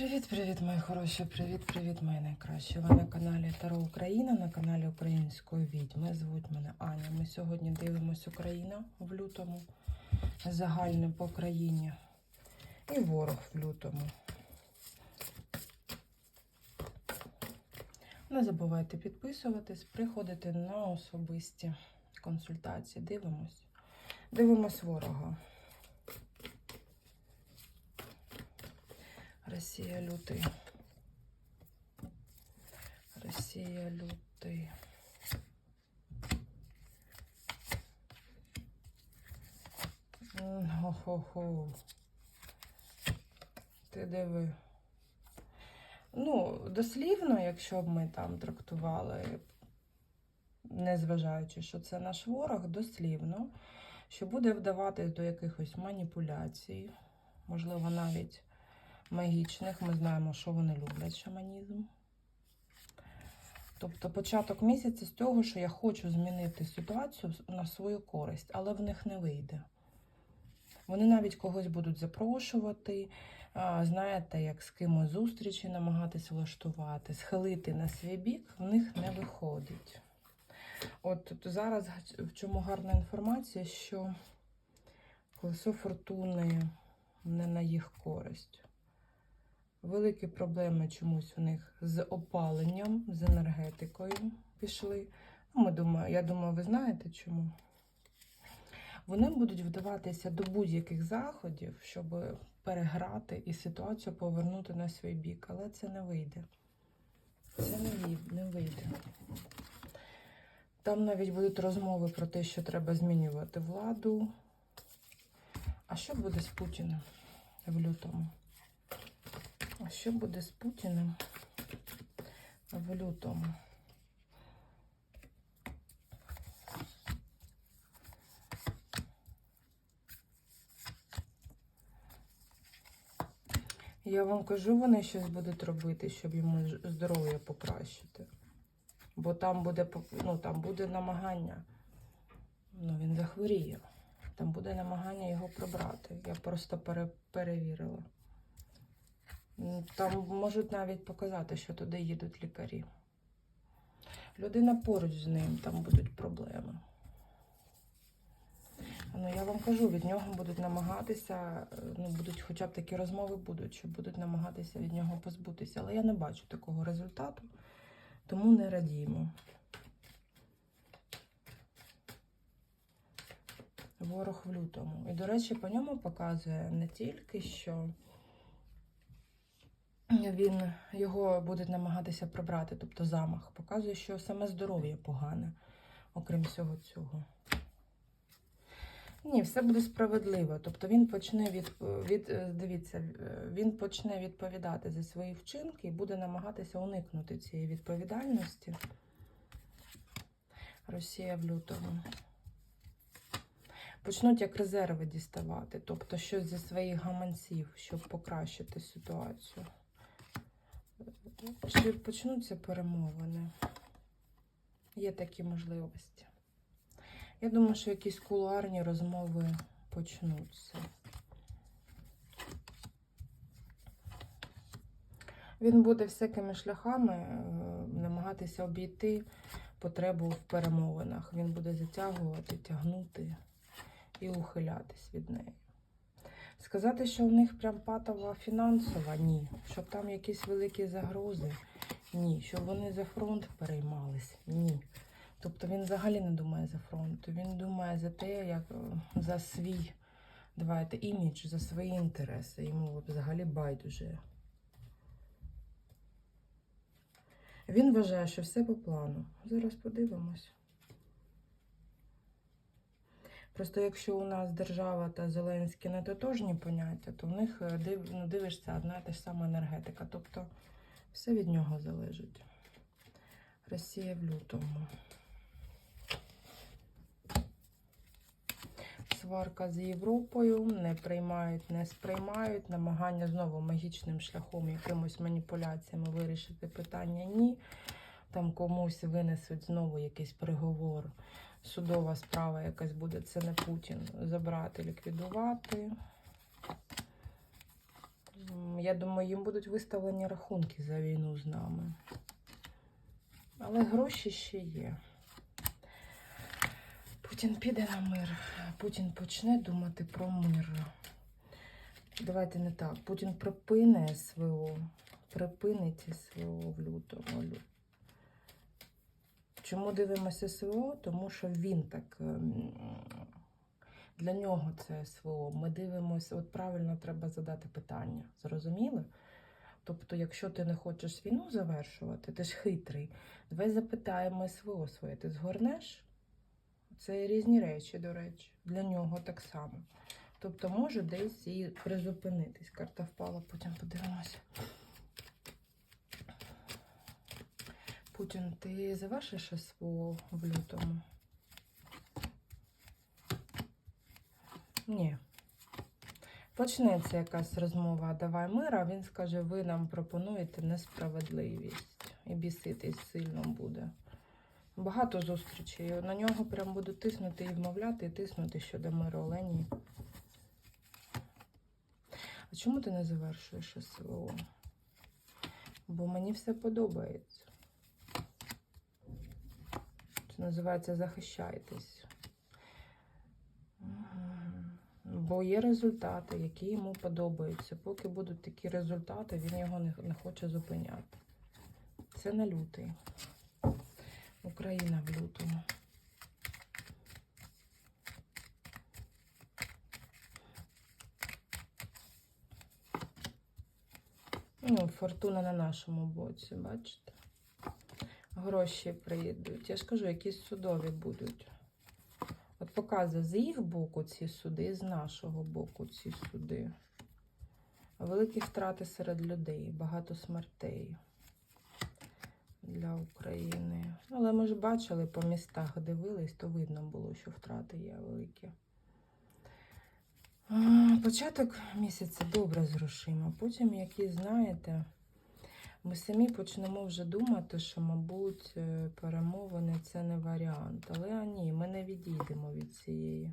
Привіт-привіт, мої хороші! Привіт-привіт, мої найкращі. Ви на каналі Таро Україна, на каналі Української відьми. Звуть мене Аня. Ми сьогодні дивимось Україна в лютому, загальне по країні і ворог в лютому. Не забувайте підписуватись, приходити на особисті консультації. Дивимось. Дивимось ворога. Росія лютий. Росія лютий. Хо-хо-хо. Ти диви. Ну, дослівно, якщо б ми там трактували, незважаючи, що це наш ворог, дослівно, що буде вдаватись до якихось маніпуляцій, можливо, навіть магічних. Ми знаємо, що вони люблять шаманізм. Тобто початок місяця з того, що я хочу змінити ситуацію на свою користь, але в них не вийде. Вони навіть когось будуть запрошувати, знаєте, як з кимось зустрічі намагатись влаштувати, схилити на свій бік, в них не виходить. От зараз в чому гарна інформація, що колесо фортуни не на їх користь. Великі проблеми чомусь у них з опаленням, з енергетикою пішли. Ми думаю, я думаю, ви знаєте чому. Вони будуть вдаватися до будь-яких заходів, щоб переграти і ситуацію повернути на свій бік. Але це не вийде. Це не не вийде. Там навіть будуть розмови про те, що треба змінювати владу. А що буде з Путіним в лютому? Що буде з Путіним в лютому? Я вам кажу, вони щось будуть робити, щоб йому здоров'я покращити. Бо там буде, ну, там буде намагання. Ну, він захворіє. Там буде намагання його прибрати. Я просто пере, перевірила. Там можуть навіть показати, що туди їдуть лікарі. Людина поруч з ним, там будуть проблеми. Ну, я вам кажу, від нього будуть намагатися, ну, будуть хоча б такі розмови будуть, що будуть намагатися від нього позбутися. Але я не бачу такого результату, тому не радіємо. Ворог в лютому. І, до речі, по ньому показує не тільки, що він його буде намагатися прибрати, тобто замах. Показує, що саме здоров'я погане, окрім всього цього. Ні, все буде справедливо. Тобто він почне від, від е, дивіться, е, він почне відповідати за свої вчинки і буде намагатися уникнути цієї відповідальності. Росія в лютому. Почнуть як резерви діставати, тобто щось зі своїх гаманців, щоб покращити ситуацію. Чи почнуться перемовини? Є такі можливості. Я думаю, що якісь кулуарні розмови почнуться. Він буде всякими шляхами е, намагатися обійти потребу в перемовинах. Він буде затягувати, тягнути і ухилятись від неї. Сказати, що в них прям патова фінансова, ні. Щоб там якісь великі загрози, ні. Щоб вони за фронт переймались, ні. Тобто він взагалі не думає за фронт. Він думає за те, як е, за свій, давайте, імідж, за свої інтереси. Йому взагалі байдуже. Він вважає, що все по плану. Зараз подивимось. Просто якщо у нас держава та Зеленський не тотожні поняття, то в них е, ну, дивишся одна та ж сама енергетика. Тобто все від нього залежить. Росія в лютому. Сварка з Європою, не приймають, не сприймають, намагання знову магічним шляхом, якимось маніпуляціями вирішити питання ні. Там комусь винесуть знову якийсь переговор, судова справа якась буде, це не Путін. Забрати, ліквідувати. Я думаю, їм будуть виставлені рахунки за війну з нами. Але гроші ще є. Путін піде на мир. Путін почне думати про мир. Давайте не так. Путін припине СВО. Припинить СВО в лютому. Чому дивимося СВО? Тому що він так. ем, Для нього це СВО. Ми дивимося, от правильно треба задати питання. Зрозуміли? Тобто, якщо ти не хочеш війну завершувати, ти ж хитрий. Давай запитаємо СВО своє. Ти згорнеш? Це різні речі, до речі. Для нього так само. Тобто може десь і призупинитись. Карта впала, потім подивимося. Путін, ти завершиш СВО в лютому? Ні. Почнеться якась розмова Давай мир, а він скаже, ви нам пропонуєте несправедливість. І біситись сильно буде. Багато зустрічей. На нього прям буду тиснути і вмовляти, і тиснути щодо миру Олені. А чому ти не завершуєш СВО? Бо мені все подобається. Називається захищайтесь. Бо є результати, які йому подобаються. Поки будуть такі результати, він його не хоче зупиняти. Це на лютий. Україна в лютому. Ну, фортуна на нашому боці, бачите? Гроші приїдуть. Я ж кажу, якісь судові будуть. От показує з їх боку ці суди, з нашого боку ці суди. Великі втрати серед людей, багато смертей для України. Але ми ж бачили по містах, дивились, то видно було, що втрати є великі. Початок місяця добре з грошима. Потім, які знаєте, ми самі почнемо вже думати, що, мабуть, е, перемовини це не варіант. Але ні, ми не відійдемо від цієї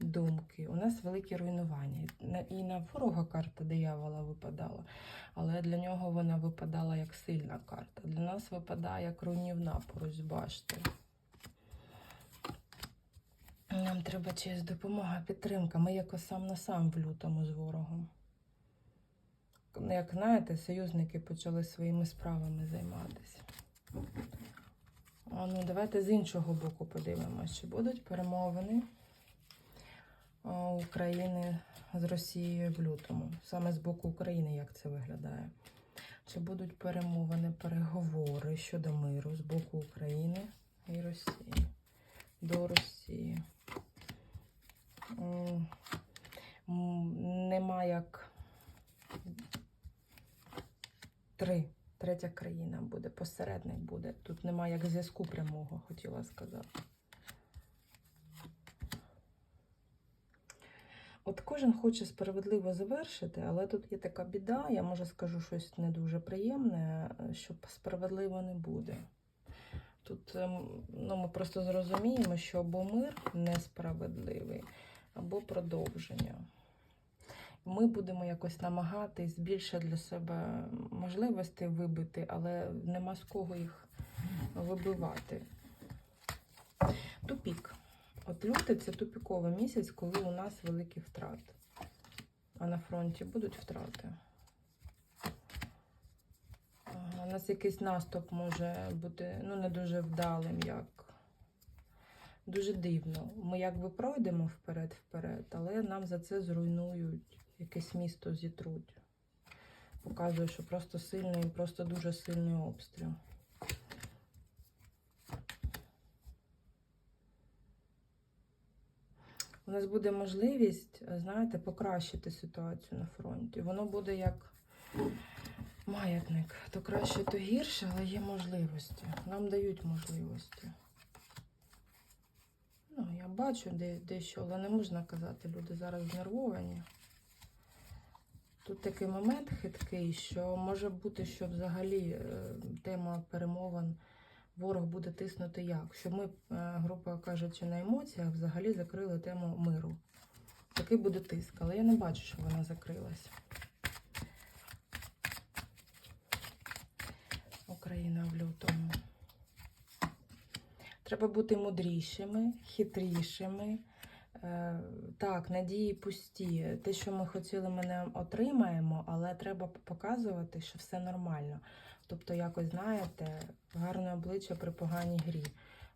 думки. У нас великі руйнування. І на ворога карта диявола випадала, але для нього вона випадала як сильна карта. Для нас випадає як руйнівна поруч башти. Нам треба чиясь допомога, підтримка. Ми якось сам на сам в лютому з ворогом. Як знаєте, союзники почали своїми справами займатися. Ну, давайте з іншого боку подивимося, чи будуть перемовини України з Росією в лютому. Саме з боку України, як це виглядає. Чи будуть перемовини, переговори щодо миру з боку України і Росії до Росії? М, м, Нема як три. Третя країна буде, посередник буде. Тут нема як зв'язку прямого, хотіла сказати. От кожен хоче справедливо завершити, але тут є така біда, я може скажу щось не дуже приємне, що справедливо не буде. Тут ем, ну, ми просто зрозуміємо, що або мир несправедливий, або продовження. Ми будемо якось намагатись більше для себе можливостей вибити, але нема з кого їх вибивати. Тупік. От лютий це тупіковий місяць, коли у нас великі втрати. А на фронті будуть втрати. У нас якийсь наступ може бути ну, не дуже вдалим, як дуже дивно. Ми якби пройдемо вперед-вперед, але нам за це зруйнують, якесь місто зітруть. Показує, що просто сильний, просто дуже сильний обстріл. У нас буде можливість, знаєте, покращити ситуацію на фронті. Воно буде як маятник. То краще, то гірше, але є можливості. Нам дають можливості. Ну, я бачу де, дещо, але не можна казати, люди зараз знервовані. Тут такий момент хиткий, що може бути, що взагалі е, тема перемовин ворог буде тиснути як. Що ми, е, група кажучи, на емоціях взагалі закрили тему миру. Такий буде тиск, але я не бачу, що вона закрилась. Україна в лютому. Треба бути мудрішими, хитрішими. Е, Так, надії пусті. Те, що ми хотіли, ми не отримаємо, але треба показувати, що все нормально. Тобто, якось, знаєте, гарне обличчя при поганій грі.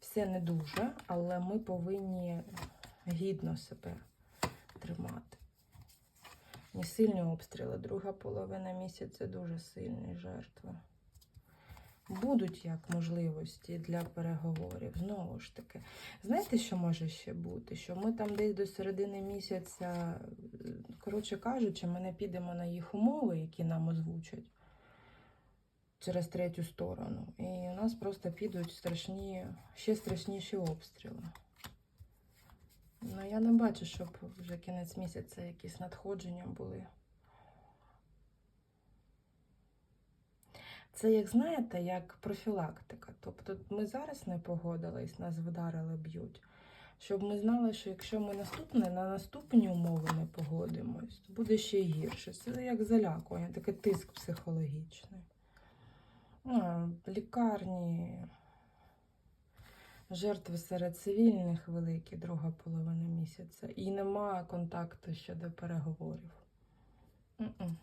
Все не дуже, але ми повинні гідно себе тримати. Не сильні обстріли. Друга половина місяця дуже сильні жертви. Будуть як можливості для переговорів. Знову ж таки, знаєте, що може ще бути? Що ми там десь до середини місяця, коротше кажучи, ми не підемо на їх умови, які нам озвучать через третю сторону. І у нас просто підуть страшні, ще страшніші обстріли. Ну, я не бачу, щоб вже кінець місяця якісь надходження були. Це, як знаєте, як профілактика. Тобто ми зараз не погодились, нас вдарили, б'ють. Щоб ми знали, що якщо ми наступне, на наступні умови не погодимось, то буде ще гірше. Це як залякування, такий тиск психологічний. Ну, лікарні, жертви серед цивільних великі, друга половина місяця. І немає контакту щодо переговорів. М-м.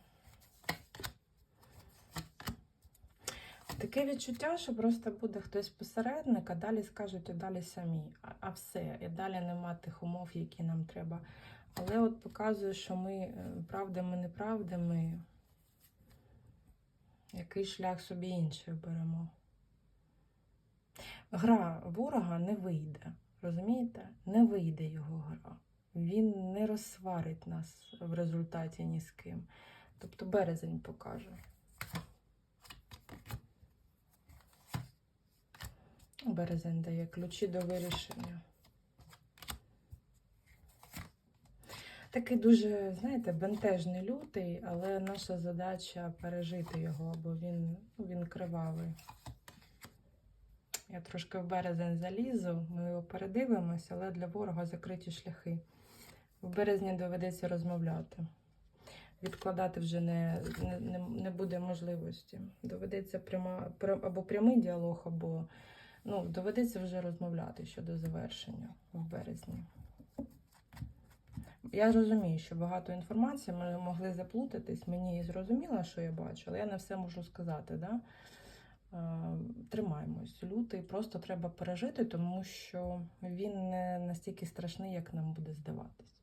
Таке відчуття, що просто буде хтось посередник, а далі скажуть, і далі самі. А, а все, і далі нема тих умов, які нам треба. Але от показує, що ми е, правдами, неправдами, який шлях собі інший беремо. Гра ворога не вийде. Розумієте? Не вийде його гра. Він не розсварить нас в результаті ні з ким. Тобто березень покаже. Березень дає ключі до вирішення. Такий дуже, знаєте, бентежний лютий, але наша задача пережити його, бо він, ну, він кривавий. Я трошки в березень залізу, ми його передивимося, але для ворога закриті шляхи. В березні доведеться розмовляти. Відкладати вже не, не, не, буде можливості. Доведеться пряма, прям- або прямий діалог, або ну, доведеться вже розмовляти щодо завершення в березні. Я розумію, що багато інформації ми могли заплутатись. Мені зрозуміло, що я бачу, але я не все можу сказати. Да? Тримаємось. Лютий просто треба пережити, тому що він не настільки страшний, як нам буде здаватись.